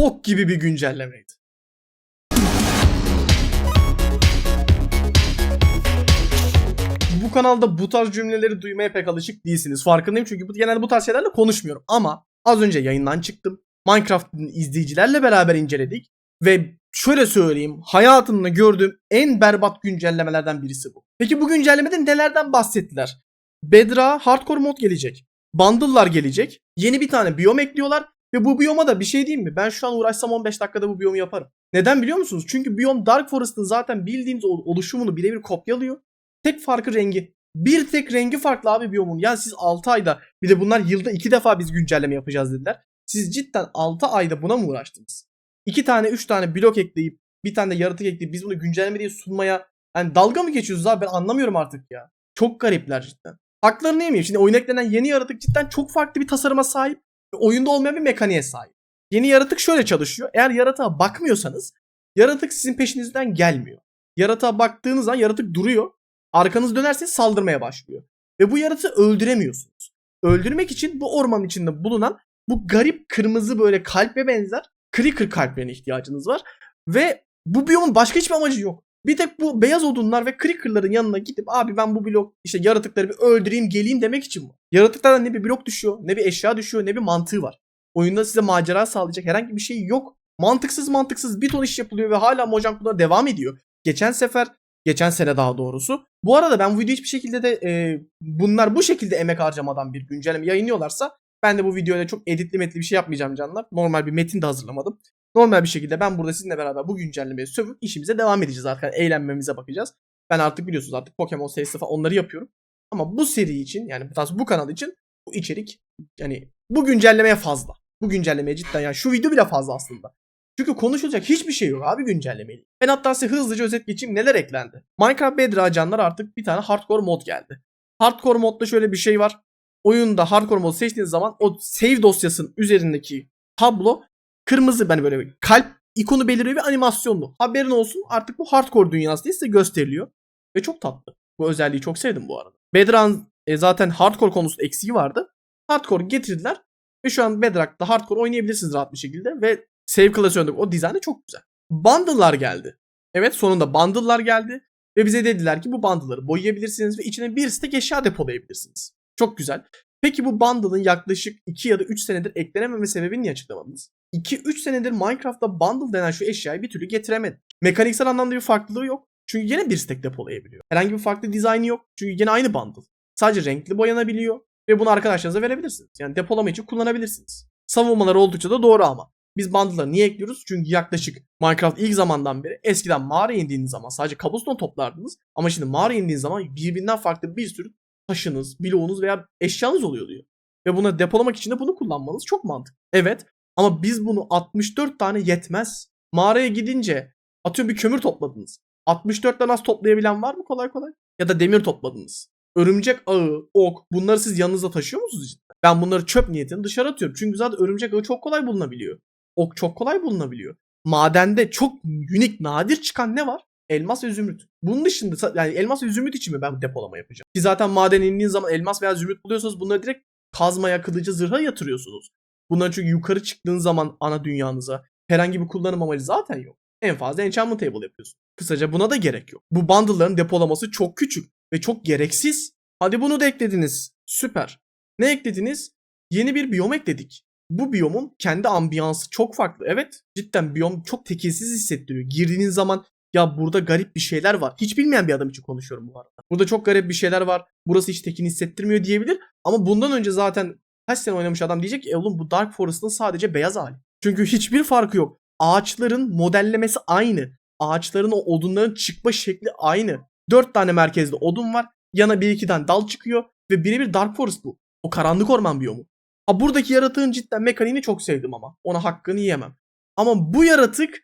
bok gibi bir güncellemeydi. Bu kanalda bu tarz cümleleri duymaya pek alışık değilsiniz. Farkındayım çünkü bu, genelde bu tarz şeylerle konuşmuyorum. Ama az önce yayından çıktım. Minecraft'ın izleyicilerle beraber inceledik. Ve şöyle söyleyeyim hayatımda gördüğüm en berbat güncellemelerden birisi bu. Peki bu güncellemede nelerden bahsettiler? Bedra hardcore mod gelecek. Bundle'lar gelecek. Yeni bir tane biyom ekliyorlar. Ve bu biyoma da bir şey diyeyim mi? Ben şu an uğraşsam 15 dakikada bu biyomu yaparım. Neden biliyor musunuz? Çünkü biyom Dark Forest'ın zaten bildiğiniz oluşumunu birebir kopyalıyor. Tek farkı rengi. Bir tek rengi farklı abi biyomun. Ya siz 6 ayda bir de bunlar yılda 2 defa biz güncelleme yapacağız dediler. Siz cidden 6 ayda buna mı uğraştınız? 2 tane 3 tane blok ekleyip bir tane de yaratık ekleyip biz bunu güncelleme diye sunmaya yani dalga mı geçiyoruz abi ben anlamıyorum artık ya. Çok garipler cidden. Haklarını yemeyeyim. Şimdi oyuna eklenen yeni yaratık cidden çok farklı bir tasarıma sahip oyunda olmayan bir mekaniğe sahip. Yeni yaratık şöyle çalışıyor. Eğer yaratığa bakmıyorsanız yaratık sizin peşinizden gelmiyor. Yaratığa baktığınız zaman yaratık duruyor. Arkanız dönerseniz saldırmaya başlıyor. Ve bu yaratığı öldüremiyorsunuz. Öldürmek için bu ormanın içinde bulunan bu garip kırmızı böyle kalpe benzer creeper kalplerine ihtiyacınız var. Ve bu biyomun başka hiçbir amacı yok. Bir tek bu beyaz odunlar ve creeper'ların yanına gidip abi ben bu blok işte yaratıkları bir öldüreyim geleyim demek için bu. Yaratıklardan ne bir blok düşüyor, ne bir eşya düşüyor, ne bir mantığı var. Oyunda size macera sağlayacak herhangi bir şey yok. Mantıksız mantıksız bir ton iş yapılıyor ve hala Mojang buna devam ediyor. Geçen sefer, geçen sene daha doğrusu. Bu arada ben bu videoyu hiçbir şekilde de e, bunlar bu şekilde emek harcamadan bir güncelleme yayınlıyorlarsa ben de bu videoyla çok editli metli bir şey yapmayacağım canlar. Normal bir metin de hazırlamadım. Normal bir şekilde ben burada sizinle beraber bu güncellemeyi sövüp işimize devam edeceğiz. Yani eğlenmemize bakacağız. Ben artık biliyorsunuz artık Pokemon serisi falan onları yapıyorum. Ama bu seri için yani bu bu kanal için bu içerik yani bu güncellemeye fazla. Bu güncellemeye cidden yani şu video bile fazla aslında. Çünkü konuşulacak hiçbir şey yok abi güncellemeyle. Ben hatta size hızlıca özet geçeyim neler eklendi. Minecraft Bedrock canlar artık bir tane hardcore mod geldi. Hardcore modda şöyle bir şey var. Oyunda hardcore modu seçtiğiniz zaman o save dosyasının üzerindeki tablo kırmızı ben böyle bir kalp ikonu beliriyor ve animasyonlu. Haberin olsun artık bu hardcore dünyası diye size gösteriliyor. Ve çok tatlı. Bu özelliği çok sevdim bu arada. Bedrock'ın e, zaten hardcore konusunda eksiği vardı. Hardcore getirdiler. Ve şu an Bedrock'ta hardcore oynayabilirsiniz rahat bir şekilde. Ve save klasöründeki o dizayn da çok güzel. Bundle'lar geldi. Evet sonunda bundle'lar geldi. Ve bize dediler ki bu bundle'ları boyayabilirsiniz ve içine bir stek eşya depolayabilirsiniz. Çok güzel. Peki bu bundle'ın yaklaşık 2 ya da 3 senedir eklenememe sebebini niye açıklamadınız? 2-3 senedir Minecraft'ta bundle denen şu eşyayı bir türlü getiremedi. Mekaniksel anlamda bir farklılığı yok. Çünkü yine bir stack depolayabiliyor. Herhangi bir farklı dizaynı yok. Çünkü yine aynı bundle. Sadece renkli boyanabiliyor. Ve bunu arkadaşlarınıza verebilirsiniz. Yani depolama için kullanabilirsiniz. Savunmaları oldukça da doğru ama. Biz bundle'ları niye ekliyoruz? Çünkü yaklaşık Minecraft ilk zamandan beri eskiden mağara indiğiniz zaman sadece cobblestone toplardınız. Ama şimdi mağara indiğiniz zaman birbirinden farklı bir sürü taşınız, bloğunuz veya eşyanız oluyor diyor. Ve bunu depolamak için de bunu kullanmanız çok mantıklı. Evet ama biz bunu 64 tane yetmez. Mağaraya gidince atıyorum bir kömür topladınız. 64 tane az toplayabilen var mı kolay kolay? Ya da demir topladınız. Örümcek ağı, ok bunları siz yanınızda taşıyor musunuz cidden? Ben bunları çöp niyetine dışarı atıyorum. Çünkü zaten örümcek ağı çok kolay bulunabiliyor. Ok çok kolay bulunabiliyor. Madende çok unik, nadir çıkan ne var? Elmas ve zümrüt. Bunun dışında yani elmas ve zümrüt için mi ben depolama yapacağım? Ki zaten maden indiğiniz zaman elmas veya zümrüt buluyorsanız bunları direkt kazmaya, kılıcı, zırha yatırıyorsunuz. Bunların çünkü yukarı çıktığınız zaman ana dünyanıza herhangi bir kullanım amacı zaten yok. En fazla enchantment table yapıyorsun. Kısaca buna da gerek yok. Bu bundle'ların depolaması çok küçük ve çok gereksiz. Hadi bunu da eklediniz. Süper. Ne eklediniz? Yeni bir biyom ekledik. Bu biyomun kendi ambiyansı çok farklı. Evet cidden biyom çok tekilsiz hissettiriyor. Girdiğiniz zaman ya burada garip bir şeyler var. Hiç bilmeyen bir adam için konuşuyorum bu arada. Burada çok garip bir şeyler var. Burası hiç tekin hissettirmiyor diyebilir. Ama bundan önce zaten kaç sene oynamış adam diyecek ki e oğlum bu Dark Forest'ın sadece beyaz hali. Çünkü hiçbir farkı yok. Ağaçların modellemesi aynı. Ağaçların o odunların çıkma şekli aynı. Dört tane merkezde odun var. Yana bir iki tane dal çıkıyor. Ve birebir Dark Forest bu. O karanlık orman biyomu. Ha buradaki yaratığın cidden mekaniğini çok sevdim ama. Ona hakkını yiyemem. Ama bu yaratık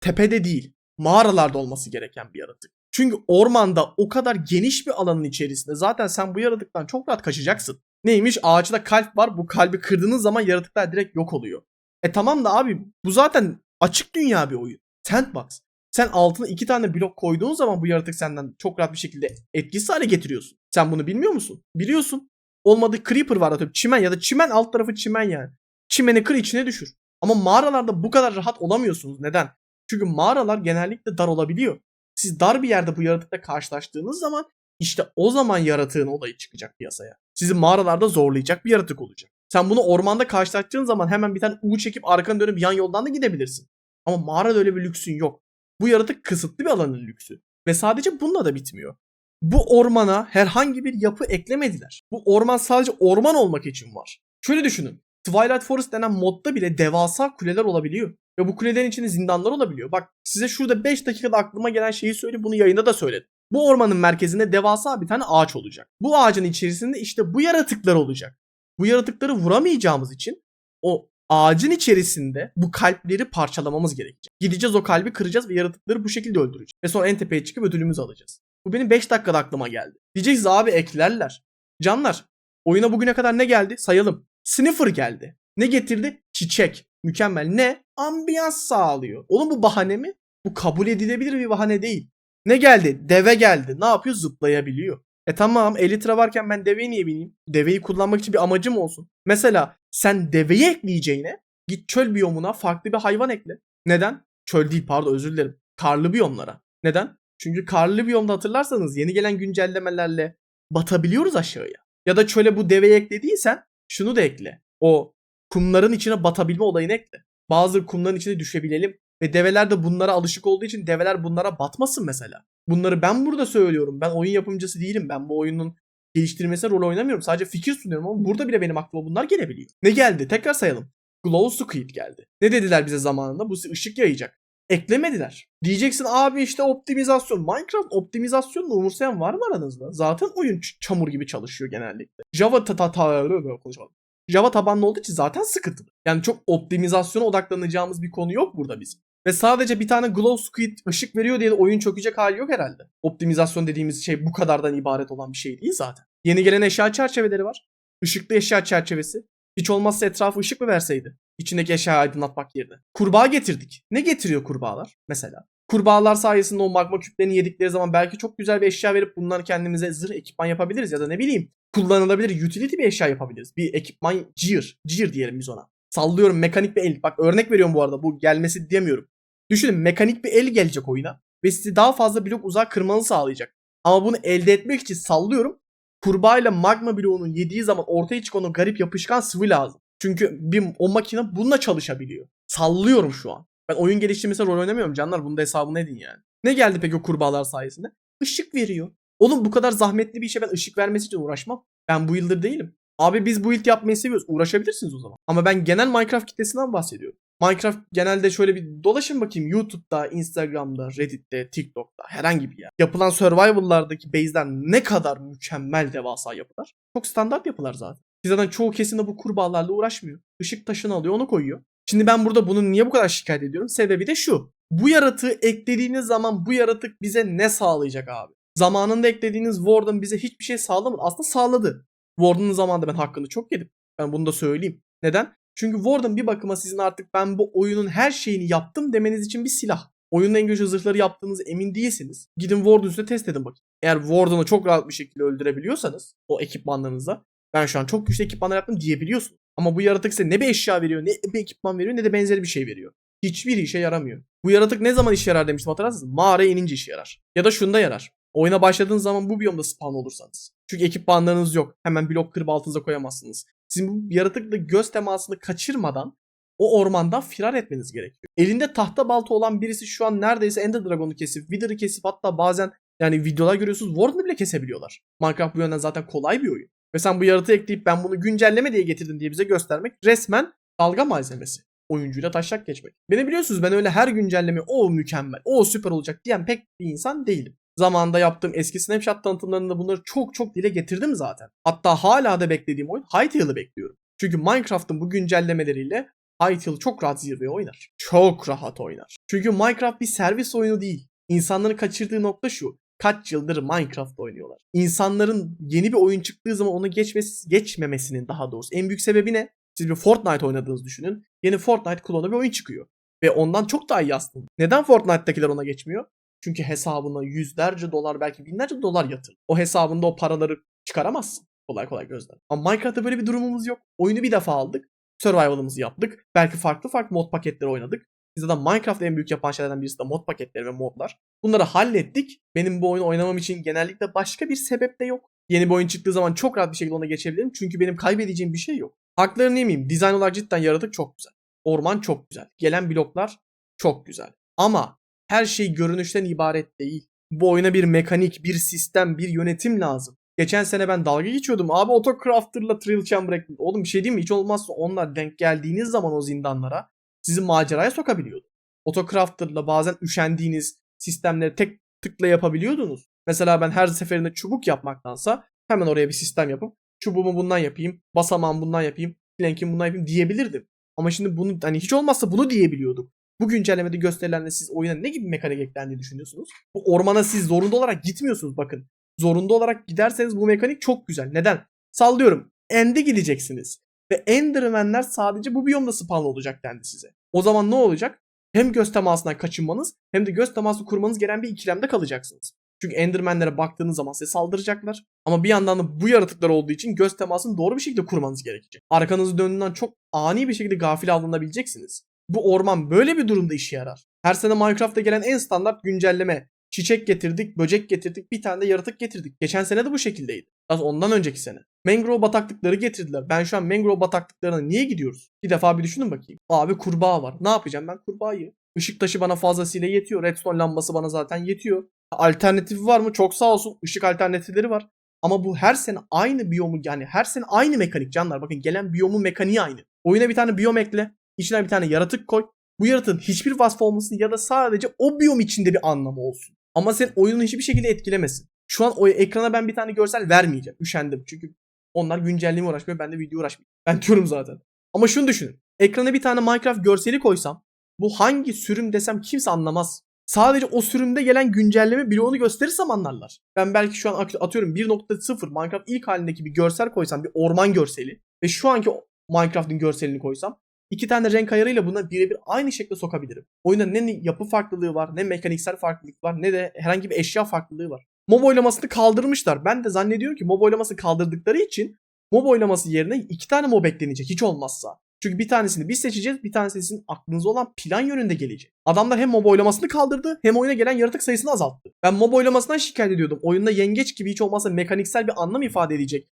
tepede değil. Mağaralarda olması gereken bir yaratık. Çünkü ormanda o kadar geniş bir alanın içerisinde zaten sen bu yaratıktan çok rahat kaçacaksın. Neymiş? Ağaçta kalp var. Bu kalbi kırdığınız zaman yaratıklar direkt yok oluyor. E tamam da abi bu zaten açık dünya bir oyun. Sandbox. Sen altına iki tane blok koyduğun zaman bu yaratık senden çok rahat bir şekilde etkisiz hale getiriyorsun. Sen bunu bilmiyor musun? Biliyorsun. Olmadı creeper var atıyorum. Çimen ya da çimen alt tarafı çimen yani. Çimeni kır içine düşür. Ama mağaralarda bu kadar rahat olamıyorsunuz. Neden? Çünkü mağaralar genellikle dar olabiliyor. Siz dar bir yerde bu yaratıkla karşılaştığınız zaman işte o zaman yaratığın olayı çıkacak piyasaya. Sizi mağaralarda zorlayacak bir yaratık olacak. Sen bunu ormanda karşılaştığın zaman hemen bir tane U çekip arkanı dönüp yan yoldan da gidebilirsin. Ama mağarada öyle bir lüksün yok. Bu yaratık kısıtlı bir alanın lüksü. Ve sadece bununla da bitmiyor. Bu ormana herhangi bir yapı eklemediler. Bu orman sadece orman olmak için var. Şöyle düşünün. Twilight Forest denen modda bile devasa kuleler olabiliyor. Ve bu kulelerin içinde zindanlar olabiliyor. Bak size şurada 5 dakikada aklıma gelen şeyi söyleyeyim. Bunu yayında da söyledim. Bu ormanın merkezinde devasa bir tane ağaç olacak. Bu ağacın içerisinde işte bu yaratıklar olacak. Bu yaratıkları vuramayacağımız için o ağacın içerisinde bu kalpleri parçalamamız gerekecek. Gideceğiz o kalbi kıracağız ve yaratıkları bu şekilde öldüreceğiz. Ve sonra en tepeye çıkıp ödülümüzü alacağız. Bu benim 5 dakikada aklıma geldi. Diyeceğiz abi eklerler. Canlar oyuna bugüne kadar ne geldi sayalım. Sniffer geldi. Ne getirdi? Çiçek. Mükemmel. Ne? Ambiyans sağlıyor. Oğlum bu bahane mi? Bu kabul edilebilir bir bahane değil. Ne geldi? Deve geldi. Ne yapıyor? Zıplayabiliyor. E tamam Elytra varken ben deveyi niye bineyim? Deveyi kullanmak için bir amacım olsun. Mesela sen deveyi ekleyeceğine git çöl biyomuna farklı bir hayvan ekle. Neden? Çöl değil pardon özür dilerim. Karlı biyomlara. Neden? Çünkü karlı biyomda hatırlarsanız yeni gelen güncellemelerle batabiliyoruz aşağıya. Ya da çöle bu deveyi eklediysen şunu da ekle. O kumların içine batabilme olayını ekle. Bazı kumların içine düşebilelim. Ve develer de bunlara alışık olduğu için develer bunlara batmasın mesela. Bunları ben burada söylüyorum. Ben oyun yapımcısı değilim. Ben bu oyunun geliştirmesine rol oynamıyorum. Sadece fikir sunuyorum ama burada bile benim aklıma bunlar gelebiliyor. Ne geldi? Tekrar sayalım. Glow Squid geldi. Ne dediler bize zamanında? Bu ışık yayacak. Eklemediler. Diyeceksin abi işte optimizasyon. Minecraft optimizasyonunu umursayan var mı aranızda? Zaten oyun çamur gibi çalışıyor genellikle. Java ta ta ta konuşalım. Java tabanlı olduğu için zaten sıkıntılı. Yani çok optimizasyona odaklanacağımız bir konu yok burada bizim. Ve sadece bir tane glow squid ışık veriyor diye de oyun çökecek hali yok herhalde. Optimizasyon dediğimiz şey bu kadardan ibaret olan bir şey değil zaten. Yeni gelen eşya çerçeveleri var. Işıklı eşya çerçevesi. Hiç olmazsa etrafı ışık mı verseydi? İçindeki eşya aydınlatmak yerine. Kurbağa getirdik. Ne getiriyor kurbağalar mesela? Kurbağalar sayesinde o magma küplerini yedikleri zaman belki çok güzel bir eşya verip bunları kendimize zırh ekipman yapabiliriz ya da ne bileyim kullanılabilir utility bir eşya yapabiliriz. Bir ekipman gear, gear diyelim biz ona. Sallıyorum mekanik bir el. Bak örnek veriyorum bu arada bu gelmesi diyemiyorum. Düşünün mekanik bir el gelecek oyuna ve sizi daha fazla blok uzağa kırmanızı sağlayacak. Ama bunu elde etmek için sallıyorum kurbağayla magma bloğunun yediği zaman ortaya çıkan o garip yapışkan sıvı lazım. Çünkü bir, o makine bununla çalışabiliyor. Sallıyorum şu an. Ben oyun geliştirmesine rol oynamıyorum canlar. Bunu da hesabına edin yani. Ne geldi peki o kurbağalar sayesinde? Işık veriyor. Oğlum bu kadar zahmetli bir işe ben ışık vermesi için uğraşmam. Ben bu yıldır değilim. Abi biz bu build yapmayı seviyoruz. Uğraşabilirsiniz o zaman. Ama ben genel Minecraft kitlesinden bahsediyorum. Minecraft genelde şöyle bir dolaşın bakayım YouTube'da, Instagram'da, Reddit'te, TikTok'ta herhangi bir yer. Yapılan survival'lardaki base'ler ne kadar mükemmel devasa yapılar. Çok standart yapılar zaten. Ki zaten çoğu kesim de bu kurbağalarla uğraşmıyor. Işık taşını alıyor onu koyuyor. Şimdi ben burada bunun niye bu kadar şikayet ediyorum? Sebebi de şu. Bu yaratığı eklediğiniz zaman bu yaratık bize ne sağlayacak abi? Zamanında eklediğiniz Warden bize hiçbir şey sağlamadı. Aslında sağladı. Warden'ın zamanında ben hakkını çok yedim. Ben bunu da söyleyeyim. Neden? Çünkü Warden bir bakıma sizin artık ben bu oyunun her şeyini yaptım demeniz için bir silah. Oyunun en güçlü zırhları yaptığınız emin değilsiniz. Gidin Warden üstüne test edin bakın. Eğer Warden'ı çok rahat bir şekilde öldürebiliyorsanız o ekipmanlarınızla ben şu an çok güçlü ekipmanlar yaptım diyebiliyorsunuz. Ama bu yaratık size ne bir eşya veriyor, ne bir ekipman veriyor, ne de benzeri bir şey veriyor. Hiçbir işe yaramıyor. Bu yaratık ne zaman işe yarar demiştim hatırlarsanız. Mağaraya inince işe yarar. Ya da şunda yarar. Oyuna başladığınız zaman bu biyomda spawn olursanız. Çünkü ekipmanlarınız yok. Hemen blok kırıp altınıza koyamazsınız. Sizin bu yaratıkla göz temasını kaçırmadan o ormandan firar etmeniz gerekiyor. Elinde tahta balta olan birisi şu an neredeyse Ender Dragon'u kesip, Wither'ı kesip hatta bazen yani videolar görüyorsunuz Warden'ı bile kesebiliyorlar. Minecraft bu yönden zaten kolay bir oyun. Ve sen bu yaratığı ekleyip ben bunu güncelleme diye getirdim diye bize göstermek resmen dalga malzemesi. Oyuncuyla taşak geçmek. Beni biliyorsunuz ben öyle her güncelleme o mükemmel, o süper olacak diyen pek bir insan değilim. Zamanında yaptığım eski Snapchat tanıtımlarında bunları çok çok dile getirdim zaten. Hatta hala da beklediğim oyun Hytale'ı bekliyorum. Çünkü Minecraft'ın bu güncellemeleriyle Hytale çok rahat zirveye oynar. Çok rahat oynar. Çünkü Minecraft bir servis oyunu değil. İnsanların kaçırdığı nokta şu. Kaç yıldır Minecraft oynuyorlar. İnsanların yeni bir oyun çıktığı zaman onu geçmesi, geçmemesinin daha doğrusu en büyük sebebi ne? Siz bir Fortnite oynadığınızı düşünün. Yeni Fortnite klonu bir oyun çıkıyor. Ve ondan çok daha iyi aslında. Neden Fortnite'dakiler ona geçmiyor? Çünkü hesabına yüzlerce dolar belki binlerce dolar yatır. O hesabında o paraları çıkaramazsın kolay kolay gözden. Ama Minecraft'ta böyle bir durumumuz yok. Oyunu bir defa aldık. Survival'ımızı yaptık. Belki farklı farklı mod paketleri oynadık. Biz de Minecraft'ı en büyük yapan şeylerden birisi de mod paketleri ve modlar. Bunları hallettik. Benim bu oyunu oynamam için genellikle başka bir sebep de yok. Yeni bir oyun çıktığı zaman çok rahat bir şekilde ona geçebilirim. Çünkü benim kaybedeceğim bir şey yok. Haklarını yemeyeyim. Dizayn olarak cidden yaratık çok güzel. Orman çok güzel. Gelen bloklar çok güzel. Ama her şey görünüşten ibaret değil. Bu oyuna bir mekanik, bir sistem, bir yönetim lazım. Geçen sene ben dalga geçiyordum. Abi Autocrafter'la Trial Chamber. Oğlum bir şey diyeyim mi? Hiç olmazsa onlar denk geldiğiniz zaman o zindanlara sizi maceraya sokabiliyordu. Autocrafter'la bazen üşendiğiniz sistemleri tek tıkla yapabiliyordunuz. Mesela ben her seferinde çubuk yapmaktansa hemen oraya bir sistem yapıp çubuğumu bundan yapayım, basamağımı bundan yapayım, plankimi bundan yapayım diyebilirdim. Ama şimdi bunu hani hiç olmazsa bunu diyebiliyorduk. Bu güncellemede gösterilenle siz oyuna ne gibi mekanik eklendiğini düşünüyorsunuz? Bu ormana siz zorunda olarak gitmiyorsunuz bakın. Zorunda olarak giderseniz bu mekanik çok güzel. Neden? Sallıyorum. End'e gideceksiniz. Ve Enderman'ler sadece bu biyomda spawn olacak dendi size. O zaman ne olacak? Hem göz temasından kaçınmanız hem de göz teması kurmanız gereken bir ikilemde kalacaksınız. Çünkü Enderman'lere baktığınız zaman size saldıracaklar. Ama bir yandan da bu yaratıklar olduğu için göz temasını doğru bir şekilde kurmanız gerekecek. Arkanızı döndüğünden çok ani bir şekilde gafil alınabileceksiniz. Bu orman böyle bir durumda işe yarar. Her sene Minecraft'ta gelen en standart güncelleme. Çiçek getirdik, böcek getirdik, bir tane de yaratık getirdik. Geçen sene de bu şekildeydi. Az ondan önceki sene. Mangrove bataklıkları getirdiler. Ben şu an mangrove bataklıklarına niye gidiyoruz? Bir defa bir düşünün bakayım. Abi kurbağa var. Ne yapacağım ben kurbağayı? Işık taşı bana fazlasıyla yetiyor. Redstone lambası bana zaten yetiyor. Alternatifi var mı? Çok sağ olsun. Işık alternatifleri var. Ama bu her sene aynı biyomu yani her sene aynı mekanik canlar. Bakın gelen biyomun mekaniği aynı. Oyuna bir tane biyom ekle. İçine bir tane yaratık koy. Bu yaratığın hiçbir vasfı olmasın ya da sadece o biyom içinde bir anlamı olsun. Ama sen oyunu hiçbir şekilde etkilemesin. Şu an o ekrana ben bir tane görsel vermeyeceğim. Üşendim. Çünkü onlar güncelliğime uğraşmıyor. Ben de video uğraşmıyorum. Ben diyorum zaten. Ama şunu düşünün. Ekrana bir tane Minecraft görseli koysam bu hangi sürüm desem kimse anlamaz. Sadece o sürümde gelen güncelleme bloğunu gösterirsem anlarlar. Ben belki şu an atıyorum 1.0 Minecraft ilk halindeki bir görsel koysam bir orman görseli ve şu anki Minecraft'ın görselini koysam iki tane renk ayarıyla buna birebir aynı şekilde sokabilirim. Oyunda ne yapı farklılığı var, ne mekaniksel farklılık var, ne de herhangi bir eşya farklılığı var. Mob oylamasını kaldırmışlar. Ben de zannediyorum ki mob oylamasını kaldırdıkları için mob oylaması yerine iki tane mob eklenecek hiç olmazsa. Çünkü bir tanesini biz seçeceğiz, bir tanesi sizin aklınızda olan plan yönünde gelecek. Adamlar hem mob oylamasını kaldırdı hem oyuna gelen yaratık sayısını azalttı. Ben mob oylamasından şikayet ediyordum. Oyunda yengeç gibi hiç olmazsa mekaniksel bir anlam ifade edecek,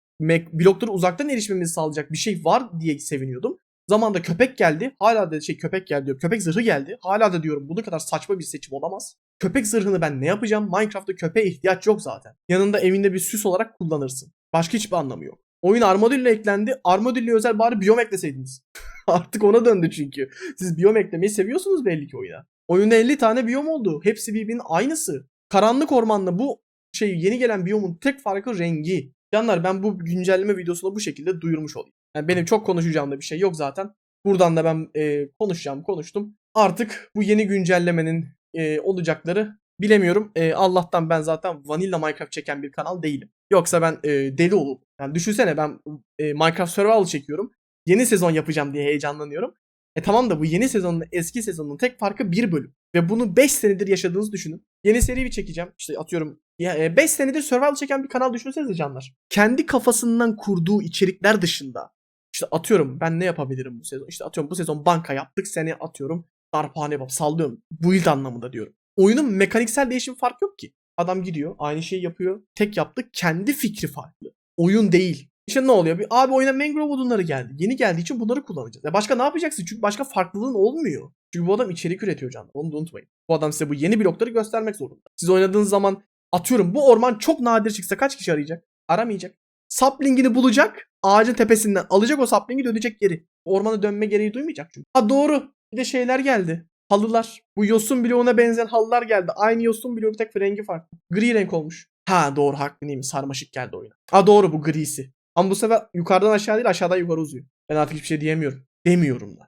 blokları uzaktan erişmemizi sağlayacak bir şey var diye seviniyordum. Zamanda köpek geldi. Hala da şey köpek geldi diyor. Köpek zırhı geldi. Hala da diyorum bu ne kadar saçma bir seçim olamaz. Köpek zırhını ben ne yapacağım? Minecraft'ta köpeğe ihtiyaç yok zaten. Yanında evinde bir süs olarak kullanırsın. Başka hiçbir anlamı yok. Oyun Armadillo eklendi. Armadillo özel bari biyom ekleseydiniz. Artık ona döndü çünkü. Siz biyom eklemeyi seviyorsunuz belli ki oyuna. Oyunda 50 tane biyom oldu. Hepsi birbirinin aynısı. Karanlık ormanda bu şey yeni gelen biyomun tek farkı rengi. Canlar ben bu güncelleme videosunu bu şekilde duyurmuş olayım. Yani benim çok konuşacağım da bir şey yok zaten. Buradan da ben e, konuşacağım konuştum. Artık bu yeni güncellemenin e, olacakları bilemiyorum. E, Allah'tan ben zaten Vanilla Minecraft çeken bir kanal değilim. Yoksa ben e, deli olurum. Yani düşünsene ben e, Minecraft Survival çekiyorum. Yeni sezon yapacağım diye heyecanlanıyorum. E tamam da bu yeni sezonla eski sezonun tek farkı bir bölüm. Ve bunu 5 senedir yaşadığınızı düşünün. Yeni seri bir çekeceğim. İşte atıyorum 5 senedir survival çeken bir kanal düşünsenize canlar. Kendi kafasından kurduğu içerikler dışında işte atıyorum ben ne yapabilirim bu sezon? İşte atıyorum bu sezon banka yaptık seni atıyorum darphane yapıp sallıyorum. Build anlamında diyorum. Oyunun mekaniksel değişim fark yok ki. Adam gidiyor aynı şeyi yapıyor. Tek yaptı kendi fikri farklı. Oyun değil. İşte ne oluyor? Bir, abi oyuna mangrove odunları geldi. Yeni geldiği için bunları kullanacağız. Ya başka ne yapacaksın? Çünkü başka farklılığın olmuyor. Çünkü bu adam içerik üretiyor canım. Onu da unutmayın. Bu adam size bu yeni blokları göstermek zorunda. Siz oynadığınız zaman atıyorum bu orman çok nadir çıksa kaç kişi arayacak? Aramayacak. Saplingini bulacak. Ağacın tepesinden alacak o saplingi dönecek geri. Ormana dönme gereği duymayacak çünkü. Ha doğru. Bir de şeyler geldi. Halılar. Bu yosun bloğuna benzeyen halılar geldi. Aynı yosun bloğu bir tek rengi farklı. Gri renk olmuş. Ha doğru haklıyım. Sarmaşık geldi oyuna. Ha doğru bu grisi. Ama bu sefer yukarıdan aşağı değil aşağıdan yukarı uzuyor. Ben artık hiçbir şey diyemiyorum. Demiyorum da.